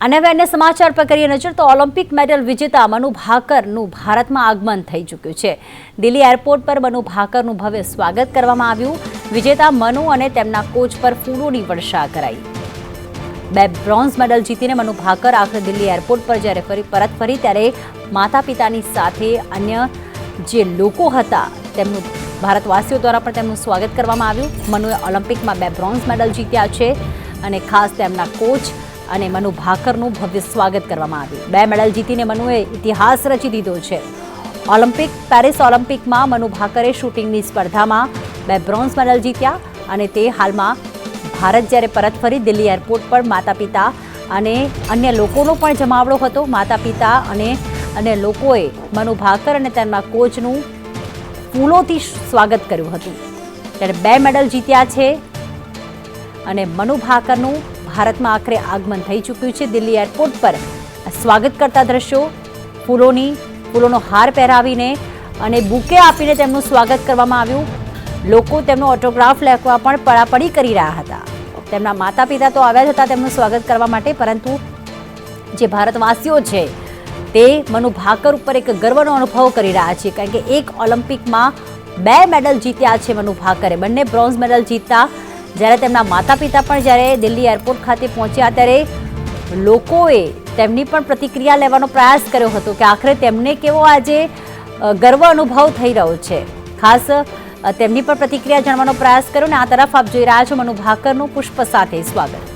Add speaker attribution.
Speaker 1: અને હવે અન્ય સમાચાર પર કરીએ નજર તો ઓલિમ્પિક મેડલ વિજેતા મનુ ભાકરનું ભારતમાં આગમન થઈ ચૂક્યું છે. દિલ્હી એરપોર્ટ પર મનુ ભાકરનું ભવ્ય સ્વાગત કરવામાં આવ્યું. વિજેતા મનુ અને તેમના કોચ પર ફૂલોની વર્ષા કરાઈ. બે બ્રોન્ઝ મેડલ જીતીને મનુ ભાકર આખરે દિલ્હી એરપોર્ટ પર જ્યારે ફરી પરત ફરી ત્યારે માતા પિતાની સાથે અન્ય જે લોકો હતા તેમનું ભારતવાસીઓ દ્વારા પણ તેમનું સ્વાગત કરવામાં આવ્યું. મનુએ ઓલિમ્પિકમાં બે બ્રોન્ઝ મેડલ જીત્યા છે અને ખાસ તેમના કોચ અને મનુ ભાકરનું ભવ્ય સ્વાગત કરવામાં આવ્યું. બે મેડલ જીતીને મનુએ ઇતિહાસ રચી દીધો છે. ઓલિમ્પિક, પેરિસ ઓલિમ્પિકમાં મનુ ભાકરે શૂટિંગની સ્પર્ધામાં બે બ્રોન્ઝ મેડલ જીત્યા અને તે હાલમાં ભારત જ્યારે પરત ફરી દિલ્હી એરપોર્ટ પર માતા પિતા અને અન્ય લોકોનો પણ જમાવડો હતો. માતા પિતા અને અન્ય લોકોએ મનુ ભાકર અને તેમના કોચનું ફૂલોથી સ્વાગત કર્યું હતું. ત્યારે બે મેડલ જીત્યા છે અને મનુ ભાકરનું ભારતમાં આખરે આગમન થઈ ચૂક્યું છે દિલ્હી એરપોર્ટ પર. સ્વાગત કરતા દ્રશ્યો, ફૂલોની, ફૂલોનો હાર પહેરાવીને અને બુકે આપીને તેમનું સ્વાગત કરવામાં આવ્યું. લોકો તેમનો ઓટોગ્રાફ લેખવા પણ પડાપડી કરી રહ્યા હતા. તેમના માતા પિતા તો આવ્યા જ હતા તેમનું સ્વાગત કરવા માટે, પરંતુ જે ભારતવાસીઓ છે, તે મનુ ભાકર ઉપર એક ગર્વનો અનુભવ કરી રહ્યા છે, કારણ કે એક ઓલિમ્પિકમાં બે મેડલ જીત્યા છે મનુ ભાકરે. બંને બ્રોન્ઝ મેડલ જીતતા જ્યારે તેમના માતા પિતા પણ જ્યારે દિલ્હી એરપોર્ટ ખાતે પહોંચ્યા ત્યારે લોકોએ તેમની પણ પ્રતિક્રિયા લેવાનો પ્રયાસ કર્યો હતો કે આખરે તેમને કેવો આજે ગર્વ અનુભવ થઈ રહ્યો છે. ખાસ તેમની પણ પ્રતિક્રિયા જાણવાનો પ્રયાસ કર્યો અને આ તરફ આપ જોઈ રહ્યા છો મનુ ભાકરનું પુષ્પ સાથે સ્વાગત.